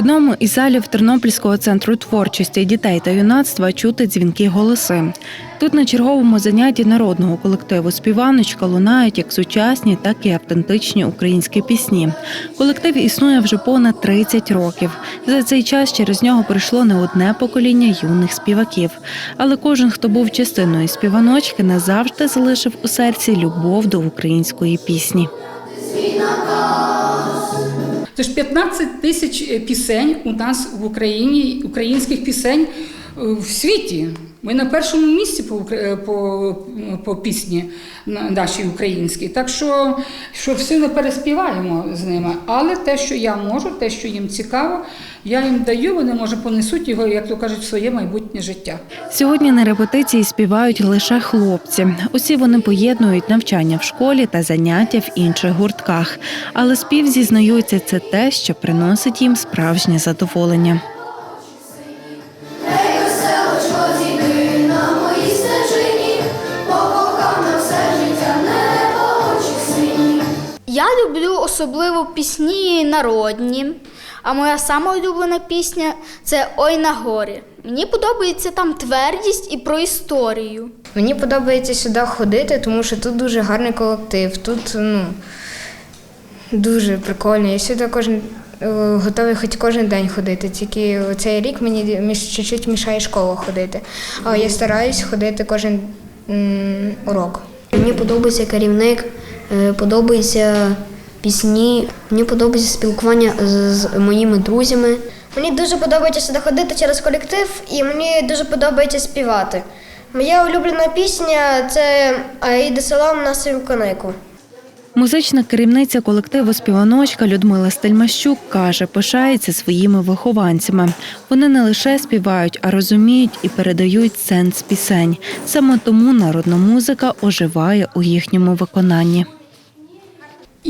одному із залів Тернопільського центру творчості дітей та юнацтва чути дзвінки голоси. Тут на черговому занятті народного колективу Співаночка лунають як сучасні, так і автентичні українські пісні. Колектив існує вже понад 30 років. За цей час через нього прийшло не одне покоління юних співаків. Але кожен, хто був частиною співаночки, назавжди залишив у серці любов до української пісні. Це ж 15 тисяч е, пісень у нас в Україні, українських пісень е, в світі. Ми на першому місці по, е, по, по пісні на- нашій українській. Так що, що все не переспіваємо з ними. Але те, що я можу, те, що їм цікаво, я їм даю, вони може понесуть його, як то кажуть, в своє майбутнє життя. Сьогодні на репетиції співають лише хлопці. Усі вони поєднують навчання в школі та заняття в інших гуртках. Але спів зізнаються, це те, що приносить їм справжнє задоволення. Я люблю особливо пісні народні. А моя сама улюблена пісня це Ой на горі. Мені подобається там твердість і про історію. Мені подобається сюди ходити, тому що тут дуже гарний колектив. Тут ну, дуже прикольно. Я сюди кожен е, готовий хоч кожен день ходити. Тільки цей рік мені чуть-чуть мішає школа ходити. Але я стараюсь ходити кожен м, урок. Мені подобається керівник, подобаються пісні, мені подобається спілкування з, з моїми друзями. Мені дуже подобається сюди ходити через колектив, і мені дуже подобається співати. Моя улюблена пісня це Аїда Салам на свою конику. Музична керівниця колективу Співаночка Людмила Стельмащук каже, пишається своїми вихованцями. Вони не лише співають, а розуміють і передають сенс пісень. Саме тому народна музика оживає у їхньому виконанні.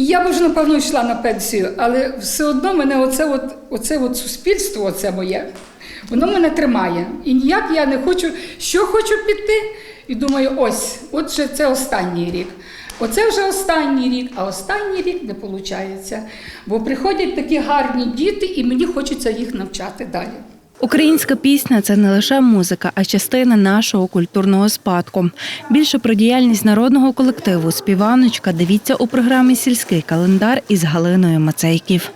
Я б вже, напевно, йшла на пенсію, але все одно мене оце, от, оце от суспільство, оце моє, воно мене тримає. І ніяк я не хочу, що хочу піти. І думаю, ось, от же це останній рік. Оце вже останній рік, а останній рік не виходить. Бо приходять такі гарні діти, і мені хочеться їх навчати далі. Українська пісня це не лише музика, а частина нашого культурного спадку. Більше про діяльність народного колективу Співаночка дивіться у програмі Сільський календар із Галиною Мацейків.